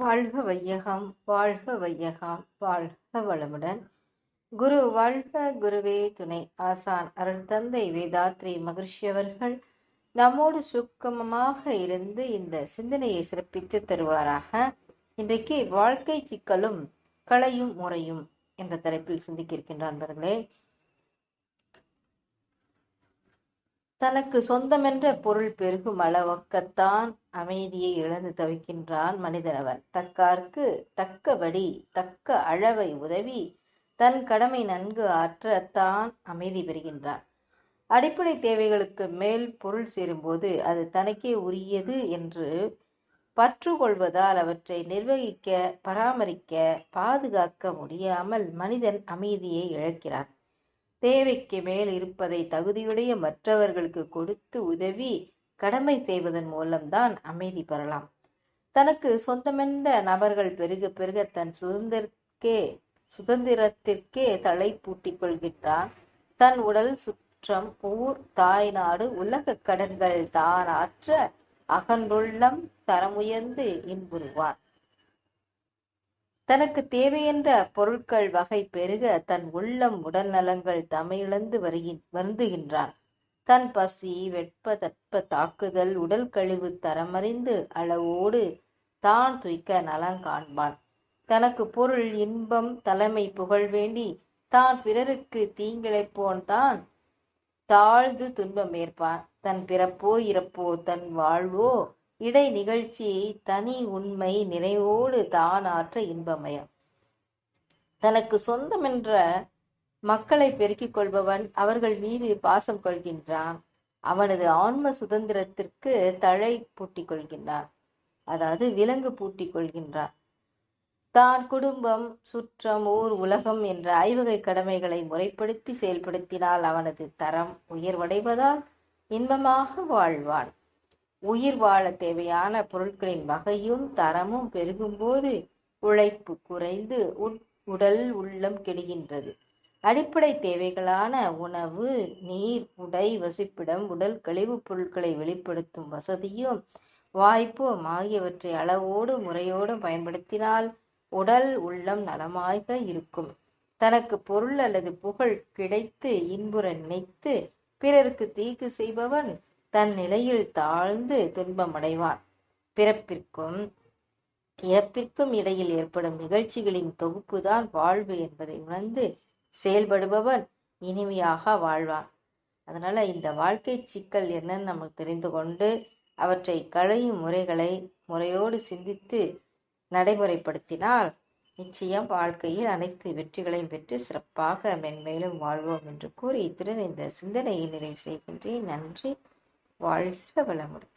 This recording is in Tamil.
வாழ்க வையகம் வாழ்க வையகம் வாழ்க வளமுடன். குரு வாழ்க குருவே துணை. ஆசான் அருள் தந்தை வேதாத்ரி மகிழ்ச்சி அவர்கள் நம்மோடு சுக்கமமாக இருந்து இந்த சிந்தனையை சிறப்பித்து தருவாராக. இன்றைக்கு வாழ்க்கை சிக்கலும் கலையும் முறையும் என்ற தலைப்பில் சிந்திக்க தனக்கு சொந்தமென்ற பொருள் பெருகும் அளவக்கத்தான் அமைதியை இழந்து தவிக்கின்றான் மனிதனவன் தக்கார்க்கு தக்கபடி தக்க அளவை உதவி தன் கடமை நன்கு ஆற்றத்தான் அமைதி பெறுகின்றான். அடிப்படை தேவைகளுக்கு மேல் பொருள் சேரும்போது அது தனக்கே உரியது என்று பற்று கொள்வதால் அவற்றை நிர்வகிக்க பராமரிக்க பாதுகாக்க முடியாமல் மனிதன் அமைதியை இழக்கிறான். தேவைக்கு மேல் இருப்பதை தகுதியுடைய மற்றவர்களுக்கு கொடுத்து உதவி கடமை செய்வதன் மூலம்தான் அமைதி பெறலாம். தனக்கு சொந்தமென்ற நபர்கள் பெருக பெருக தன் சுதந்திரக்கே சுதந்திரத்திற்கே தலை பூட்டிக் கொள்கின்றான். தன் உடல் சுற்றம் ஊர் தாய்நாடு உலக கடன்கள் தான் ஆற்ற அகன்றுள்ளம் தரமுயர்ந்து இன்புறுவான். தனக்கு தேவையென்ற பொருட்கள் வகை பெருக தன் உள்ளம் உடல் நலங்கள் தமையிழந்து வருகின் வருந்துகின்றான். தன் பசி வெட்ப தட்ப தாக்குதல் உடல் கழிவு தரமறிந்து அளவோடு தான் துய்க்க நலம் காண்பான். தனக்கு பொருள் இன்பம் தலைமை புகழ் வேண்டி தான் பிறருக்கு தீங்கிழைப்போன் தான் தாழ்ந்து துன்பம் ஏற்பான். தன் பிறப்போ இறப்போ தன் வாழ்வோ இடை நிகழ்ச்சி தனி உண்மை நிறைவோடு தானாற்ற இன்பமயம். தனக்கு சொந்தமென்ற மக்களை பெருக்கிக் கொள்பவன் அவர்கள் மீது பாசம் கொள்கின்றான். அவனது ஆன்ம சுதந்திரத்திற்கு தழை பூட்டிக் கொள்கின்றான். அதாவது விலங்கு பூட்டிக் கொள்கின்றான். தான் குடும்பம் சுற்றம் ஊர் உலகம் என்ற ஐவகை கடமைகளை முறைப்படுத்தி செயல்படுத்தினால் அவனது தரம் உயர்வடைவதால் இன்பமாக வாழ்வான். உயிர் வாழ தேவையான பொருட்களின் வகையும் தரமும் பெருகும்போது உழைப்பு குறைந்து உடல் உள்ளம் கெடுகின்றது. அடிப்படை தேவைகளான உணவு நீர் உடை வசிப்பிடம் உடல் கழிவுப் பொருட்களை வெளிப்படுத்தும் வசதியும் வாய்ப்பும் ஆகியவற்றை அளவோடு முறையோடும் பயன்படுத்தினால் உடல் உள்ளம் நலமாக இருக்கும். தனக்கு பொருள் அல்லது புகழ் கிடைத்து இன்புற நினைத்து பிறருக்கு தீக்கு செய்பவன் தன் நிலையில் தாழ்ந்து துன்பமடைவான். பிறப்பிற்கும் இறப்பிற்கும் இடையில் ஏற்படும் நிகழ்ச்சிகளின் தொகுப்புதான் வாழ்வு என்பதை உணர்ந்து செயல்படுபவன் இனிமையாக வாழ்வான். அதனால இந்த வாழ்க்கை சிக்கல் என்னன்னு நம்ம தெரிந்து கொண்டு அவற்றை களையும் முறைகளை முறையோடு சிந்தித்து நடைமுறைப்படுத்தினால் நிச்சயம் வாழ்க்கையில் அனைத்து வெற்றிகளையும் பெற்று சிறப்பாக மென்மேலும் வாழ்வோம் என்று கூறி இத்துடன் இந்த சிந்தனையை நிறைவு செய்கின்றேன். நன்றி. வாழ்க வளமுடன்.